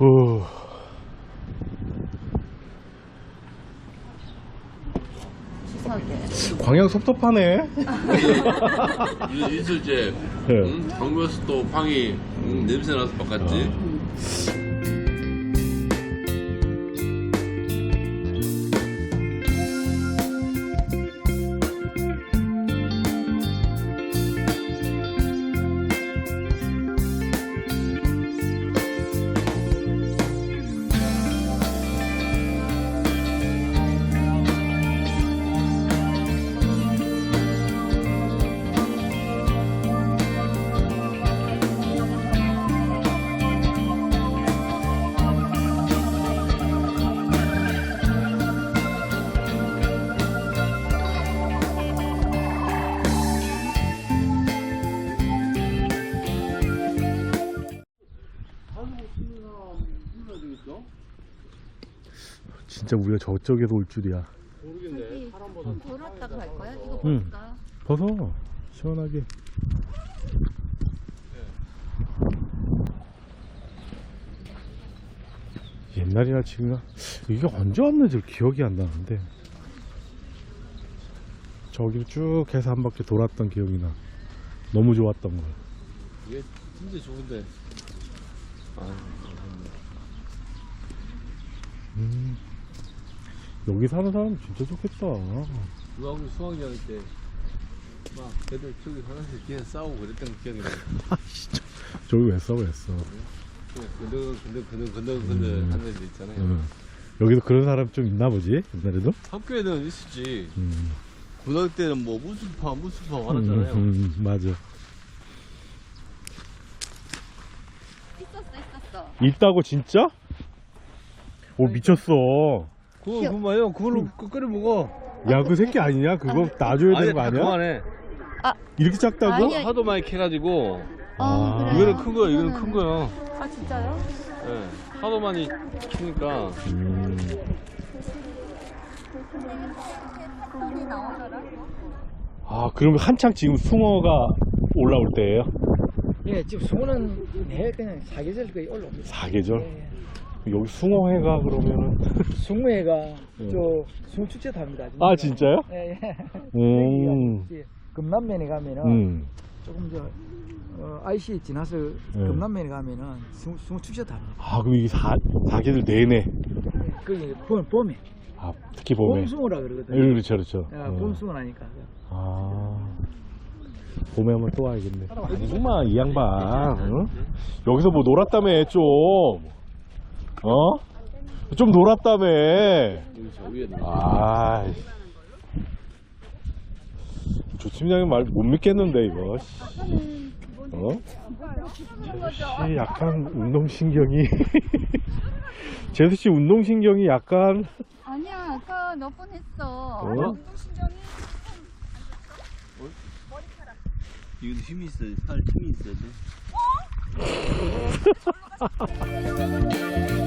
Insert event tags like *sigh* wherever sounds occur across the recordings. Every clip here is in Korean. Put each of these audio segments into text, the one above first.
오. 치사하게. 광양 섭섭하네. *laughs* 이- 있을지 네. 응? 방구에서 또 방이 응, 냄새 나서 바꿨지 진짜 우리가 저쪽에서 올 줄이야. 저기 좀 돌았다가 갈 거야? 이거 응. 볼까? 벗어. 시원하게. 옛날이나 지금이나 이게 언제 왔는지 기억이 안 나는데 저기를 쭉 해서 한 바퀴 돌았던 기억이 나 너무 좋았던 거 이게 진짜 좋은데 아, 음. 여기 사는 사람 진짜 좋겠다. 수학, 수학여행 때막 애들 저기 화장실 뒤에 싸우고 그랬던 기억이 나 저기 왜 싸워 했어? 근들 음. 하는 애들 있잖아요. 응. 여기도 그런 사람 좀 있나 보지? 옛날에도? 학교에는 있었지. 음. 고등학교 때는 뭐 무수파 무수파 음, 하잖아요. 음, 맞아. 있었어, 있었어. 있다고 진짜? 오 미쳤어 그거 그만요 그걸로 끓여 먹어 야 그 새끼 아니냐 그거 놔줘야 되는 거 아니야? 그만해 이렇게 작다고? 아니야. 하도 많이 캐가지고 아, 그래. 이거는 큰 거야 이거는 큰 거야 아, 진짜요? 예 하도 많이 키니까 음. 아 그러면 한창 지금 숭어가 올라올 때예요? 예, 지금 숭어는 매 그냥 사계절 거의 올라옵니다. 사계절? 예, 여기 숭어회가 그러면은 *laughs* 숭어회가 예. 저 숭축제도 합니다. 아 진짜요? 예, 예. 음. *laughs* 여기 금남면에 가면은 음. 조금 저 어, IC 지나서 예. 금남면에 가면은 숭, 숭어축제도 합니다. 아 그럼 이게 사, 사계절 내내 예, 거기 봄, 봄에 아 특히 봄에 봄숭어라 예, 그러거든요. 그렇죠 그렇죠 야, 어. 봄숭어라니까. 아 봄에 한번 또 와야겠네 아니구만 이 양반 응? 여기서 뭐 놀았다며 좀 어? 좀 놀았다며 아 조 팀장님 말 못 믿겠는데 이거 씨. 어? 제수씨 약간 운동신경이 *laughs* 제수씨 운동신경이 약간 아니야, 아까 몇 번 했어. 어? 이거 힘이 있어야 돼. 팔 힘이 있어야 돼. *laughs*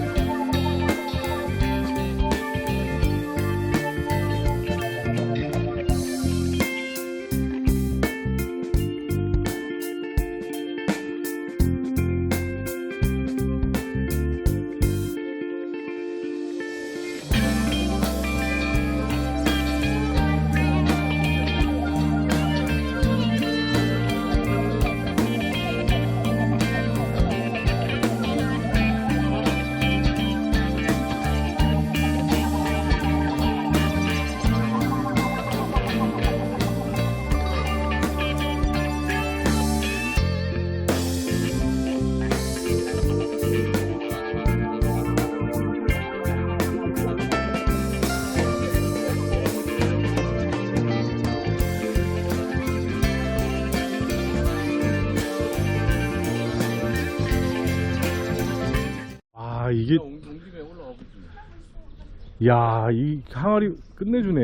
야, 이 항아리 끝내주네.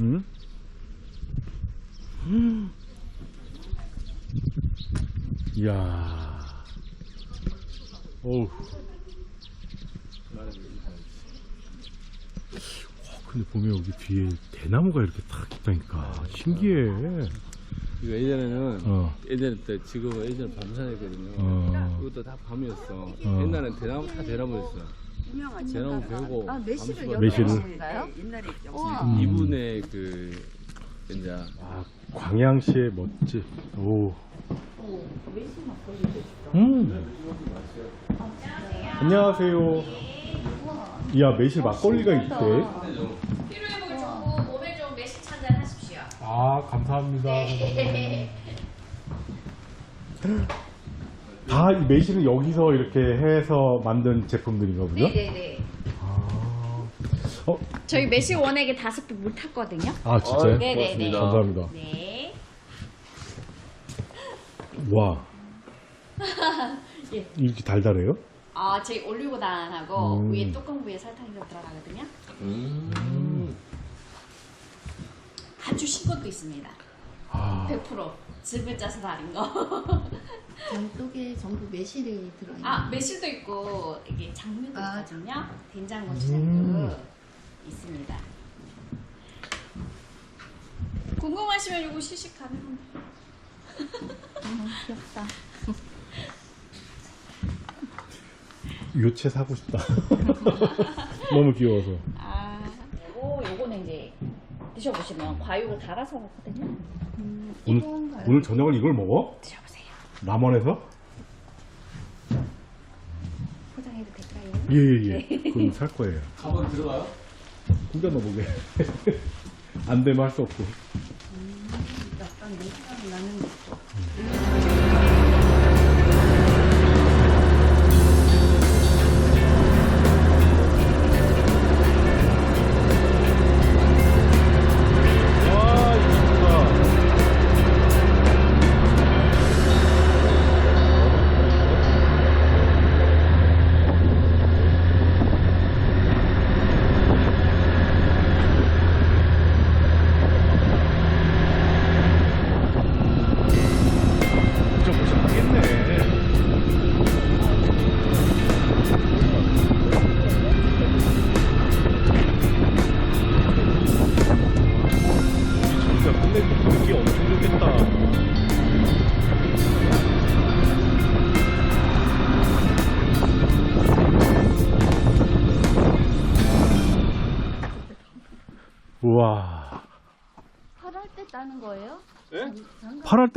응? 음. 이야. 어우. 와, 근데 보면 여기 뒤에 대나무가 이렇게 탁 있다니까. 신기해. 이거 예전에는 어. 예전에 때 지금은 예전에 밤산했거든요. 어. 그것도 다 밤이었어. 어. 옛날엔 대나무 다 대나무였어. 대나무 베고 아, 매실을 매실을? 하신가요? 우와. 음. 이분의 그 이제 아, 광양시의 멋지. 오. 음. 안녕하세요. 이야, 매실 막걸리가 있대. 피로회복 좋고 몸에 좋은 매실 찬잔 하십시오. 아, 감사합니다. *laughs* 다이 매실은 여기서 이렇게 해서 만든 제품들인가 보죠? 네네네. 아, 어, 저희 매실 원액에 다섯 개 물 탔거든요. 아 진짜요? 네 네네. 감사합니다. 네. 와. *laughs* 예. 이렇게 달달해요? 아, 저희 올리고당하고 음. 위에 뚜껑 위에 설탕이 좀 들어가거든요. 음. 아주 신 것도 있습니다. 아, 100% 즙을 짜서 다린 거. *laughs* 전쪽에 전부 매실이 들어있는. 아, 매실도 있고 이게 장류도 아. 있거든요. 된장 고추장도 음. 있습니다. 궁금하시면 이거 시식 가능합니다. 음, 귀엽다. 요채 사고 싶다. *laughs* 너무 귀여워서. 아, 그리고 요거는 이제 드셔보시면 과육을 갈아서 먹거든요. 오늘? 오늘 저녁을 이걸 먹어? 드셔보세요. 남원에서? 포장해도 될까요? 예예예. 그럼 살 거예요. 한번 들어가요? 꾸겨 넣어보게. *laughs* 안 되면 할 수 없고. 약간 매실향이 나는 거. 와,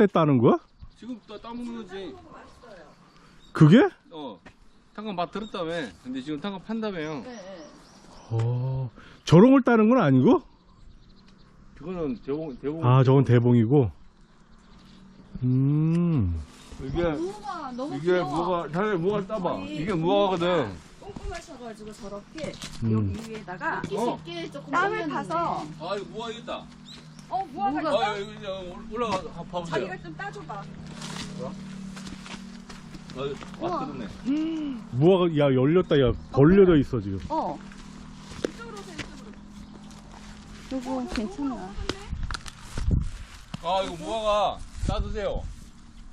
때 따는 거야? 지금 또 따먹는 거지. 그게? 어. 탄광 맛 들었다며. 근데 지금 탄광 판다며요. 네. 어, 저런 걸 따는 건 아니고? 그거는 대봉 대봉. 아, 저건 대봉이고. 음. 이게 우와, 너무 이게 귀여워. 뭐가 자네 뭐가 따봐. 이게 뭐가거든. 꼼꼼하셔가지고 저렇게 음. 여기 위에다가 어. 조금 땀을. 타서 아 이거 뭐하겠다. 어 무화과 뭐가- 아 여기 이제 올라가 봐보세요. 자기가 좀 따줘봐 아, 맛 들었네. 무화가, 야, 열렸다, 야, 걸려져 있어, 지금. 어. 이거 괜찮아. 아 이거 무화과 따드세요.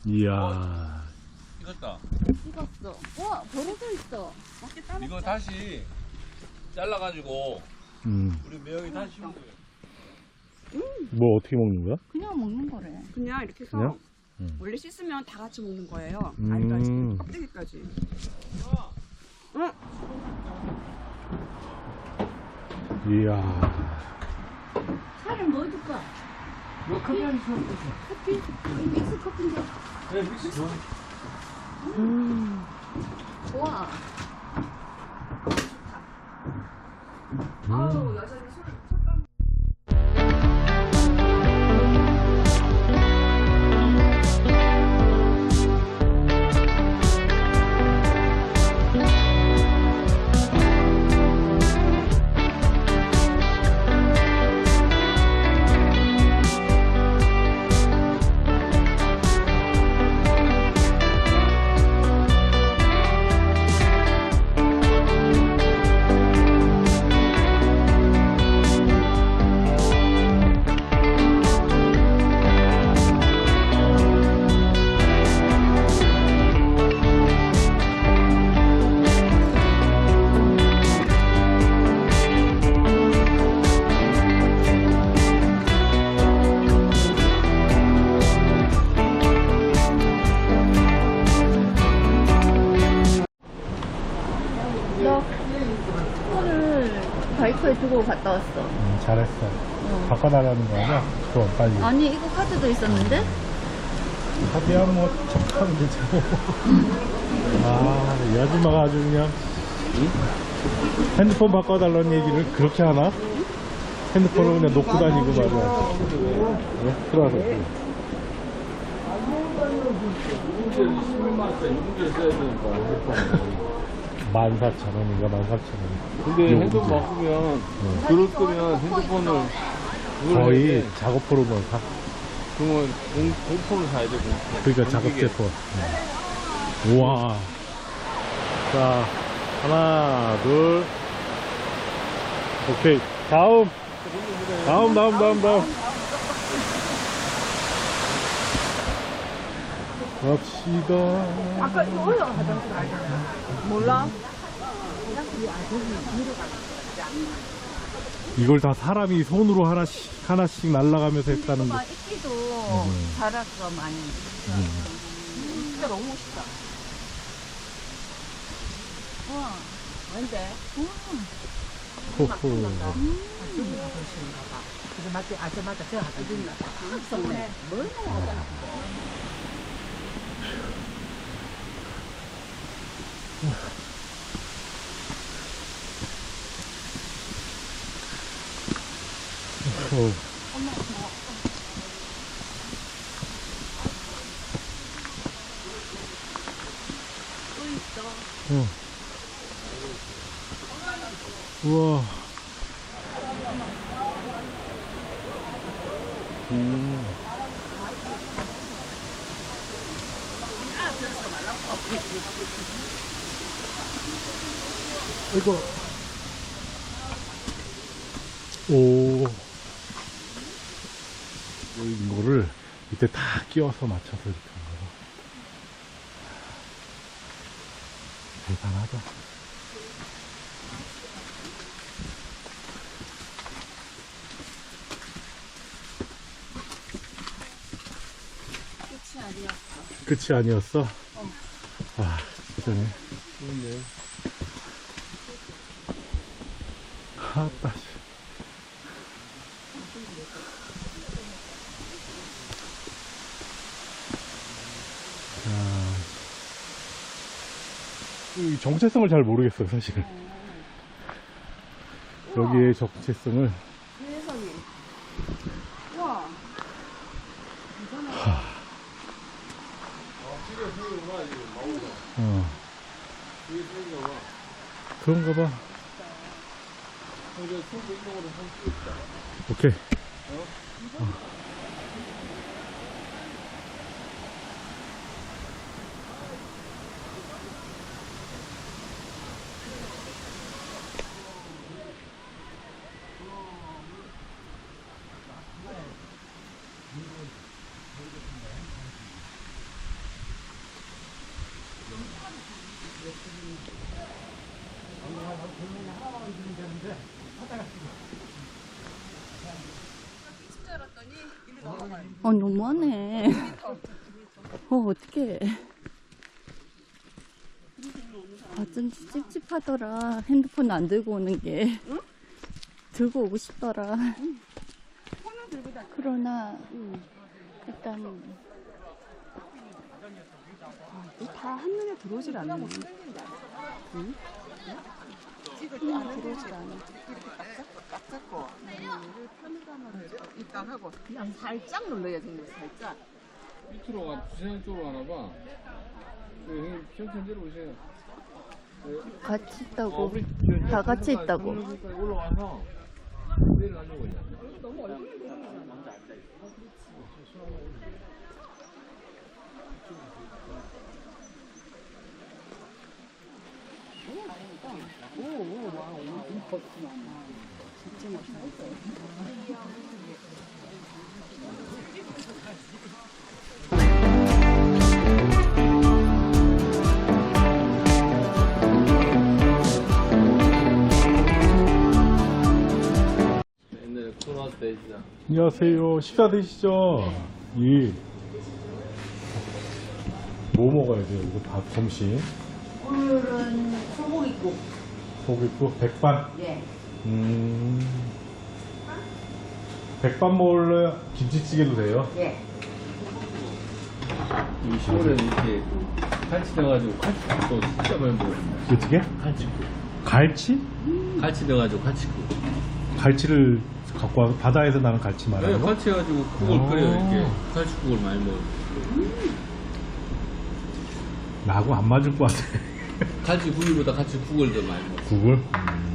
이야. 익었다. 익었어. 우와, 버려져 있어. 이거 다시 잘라가지고 음. 우리 매형이 다시 심은 거예요. 뭐 어떻게 먹는 거야? 그냥 먹는 거래. 그냥 이렇게 해서 그냥? 음. 원래 씻으면 다 같이 먹는 거예요 음. 알까지 껍데기까지 응 이야. 살을 뭐 줄까? 이거 커피 한 잔. 커피? 이 믹스 커피인데. 네, 믹스 좋아. 우와. 아우 여전히 술 보고 갔다 왔어. 음, 잘했어. 어. 바꿔달라는 거 아니야? 그럼 빨리. 아니 이거 카드도 있었는데? 하비야 뭐 척하면 뭐. *laughs* 아, 이 아줌마가 아주 그냥 핸드폰 바꿔달라는 얘기를 그렇게 하나? 핸드폰을 그냥 놓고 다니고 말이야. 네? 들어와서. 문 14,000원인가 14,000원. 근데 핸드폰. 바꾸면 그럴 거면 핸드폰을 그걸 거의 돼. 작업포로만 사. 그러면 공, 공폰을 사야 돼 공폰. 그러니까 작업 공기계. 제품. 우와. 자, 하나, 둘. 오케이. 다음. 다음, 다음, 다음, 다음. 갑시다. 아까 이거 올라가 화장실 알잖아. 몰라? 이걸 다 사람이 손으로 하나씩, 하나씩 날아가면서 했다는 거. 이끼도 음. 잘했어 많이. 진짜 너무 멋있다. 우와. 뭔데? 호호. 호. 어. 우와. 음. 이거. 오. 이거를 밑에 다 끼워서 맞춰서 이렇게 한 거다. 대단하다. 끝이 아니었어? 아, 진짜네. 아따, 씨. 아, 이 정체성을 잘 모르겠어요, 사실은. 여기의 정체성을. 우와. 어. 그런가 봐. 있다. 오케이. 어 너무하네. 어 어떡해. 어쩐지 찝찝하더라. 핸드폰 안 들고 오는 게. 들고 오고 싶더라. 그러나 일단 다 한눈에 들어오질 않네. 응? 들어오질 않아. 딱 잡고 이따 하고 그냥 살짝 눌러야 되는 거 살짝. 밑으로 가, 주차장 쪽으로 가나 봐. 그 형님 천천히 내려오세요. 같이 어, 있다고. 다 같이 있다고. 올라와서 내려가려고 이제. 옛날에 코로나 때 진짜 안녕하세요. 식사 되시죠? 예. 뭐 먹어야 돼요? 이거 밥 점심. 오늘은 소고기국. 고기국 백반. 예. 음. 백반 먹을래? 김치찌개도 돼요? 예. 이 시골에는 이렇게 갈치 넣어가지고 갈치국도 진짜 많이 먹어요. 어떻게? 갈치국. 갈치? 갈치 넣어가지고 갈치국. 갈치를 갖고 와서 바다에서 나는 갈치 네, 말하는 거? 갈치 해가지고 국을 오. 끓여요 이렇게. 갈치국을 많이 먹어요. 나하고 안 맞을 것 같아. 갈치구이보다 갈치국을 더 많이 먹어요. 국을? 여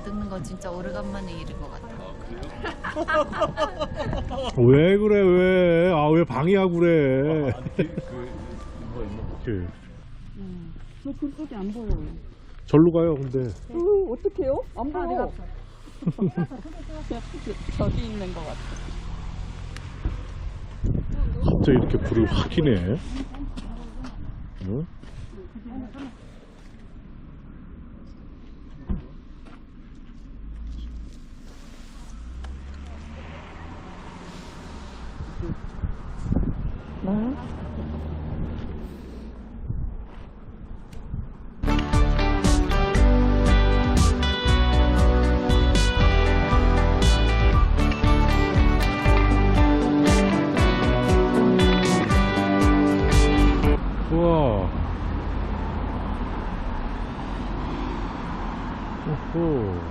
다듬는 거 진짜 오래간만에 일인 것 같아 *laughs* 왜 그래, 왜? 아, 왜 방해하고 그래? 뭐 있나? 그, 저 그쪽이 안 보여. 절로 가요, 근데. 어, 어떡해요? 안 보여. 저기 있는 것 같아. 갑자기 이렇게 불을 확 켜네. 응? 우와. 오호.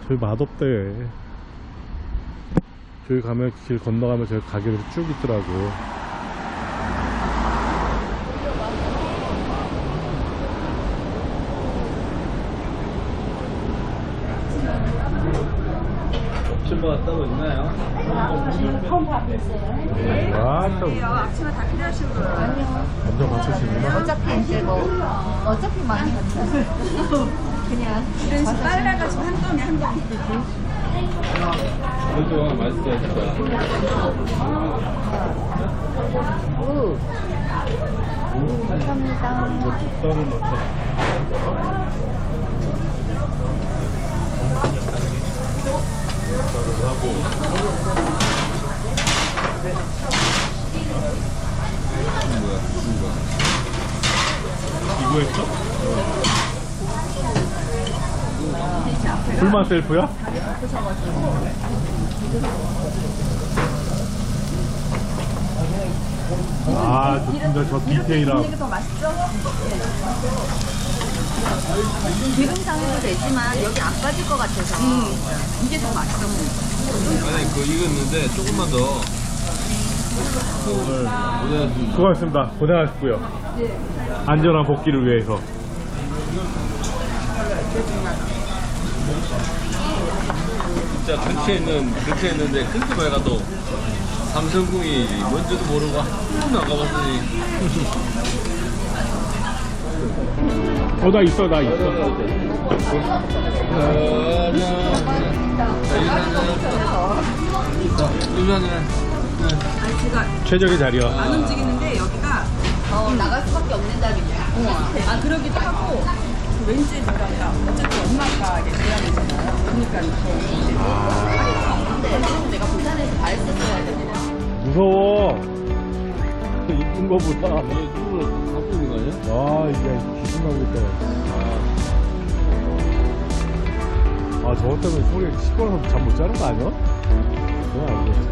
저기 맛없대. 저기 가면 길 건너가면 저기 가게들이 쭉 있더라고. 슈퍼가 따로 있나요? 와, 또 아침에 다 필요하신 거예요. 완전 맞추시구나. 어차피 이제 뭐 어차피 많이 갔어 *laughs* 그냥 빨래가 지금 한 동이 한 동. 오 감사합니다? 이거 했어? 불만 셀프야? 아, 좋습니다. 저 디테일하고. 기름장에도 되지만 여기 안 빠질 것 같아서 이게 더 맛있어 아니 그거 익었는데 조금만 더. 오늘 수고하셨습니다. 고생하셨고요. 안전한 복귀를 위해서. 진짜 근처에 있는 근처에 있는데 근처만 가도 삼성궁이 뭔지도 모르고 한 번도 안 가봤으니 어, 나 있어, 나 있어. 최적의 자리야. 안 움직이는데 여기가 어, 나갈 수밖에 없는 자리야. 아 그러기도 하고 왠지 뭐랄까 어쨌든 엄마가 이제 고향이잖아요. 그러니까 이제 내가 부산에서 다 했었어야 돼. 무서워. 이쁜 거 보다. 이쪽으로 바꾸는 거 아니야? 아, 이게 귀신 나오겠다. 아, 저것 때문에 소리가 시끄러워서 잠 못 자는 거 아니야? 그건 아니겠지.